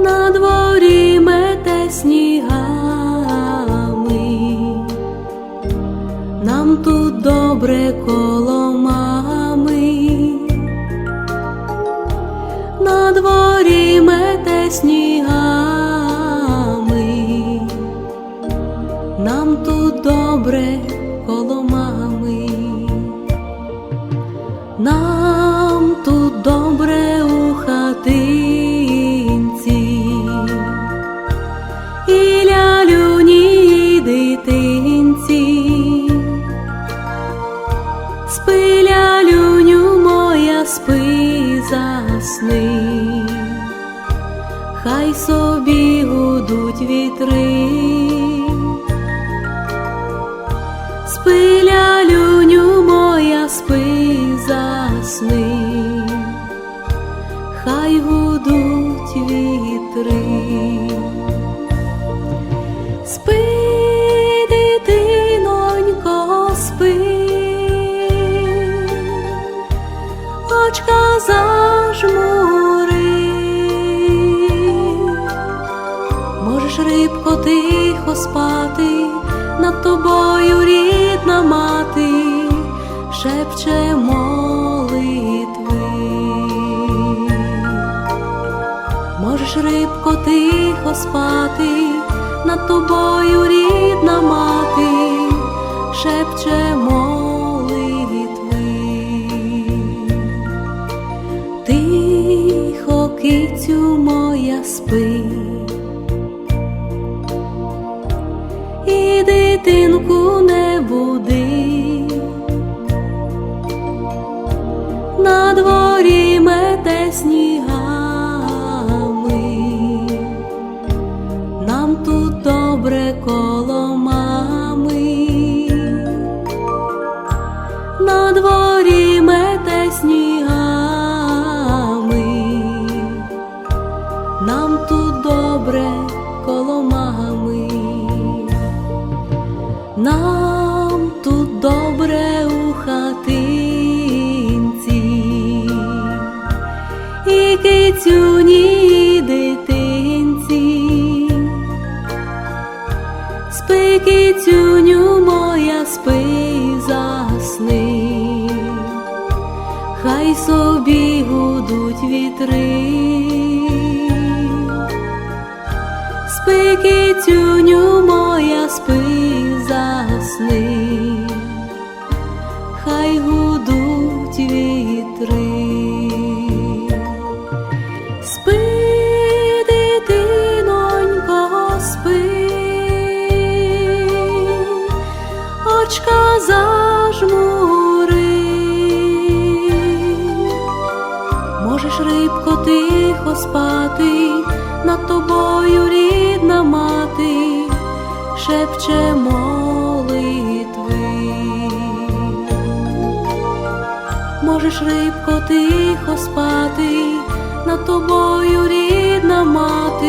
на дворі мете снігами, нам тут добре коло мами, на дворі мете снігами, спи, засни, хай собі гудуть вітри. Спи, лялюню моя, спи, засни, хай гудуть вітри. Спи, можеш тихо спати, над тобою рідна мати шепче молитви. Можеш рибко тихо спати, над тобою рідна мати шепче молитви. Тихо, кицю моя спи. Дитинку не буди. На дворі мете снігами, нам тут добре коло мами. На дворі мете снігами, нам тут добре коло мами. Кицюні дитинці, спи, кицюню моя, спи, засни, хай собі гудуть вітри. Спи, кицюню моя, спи, засни, очка зажмури, можеш рибко тихо спати, над тобою рідна мати шепче молитви. Можеш рибко тихо спати, над тобою рідна мати.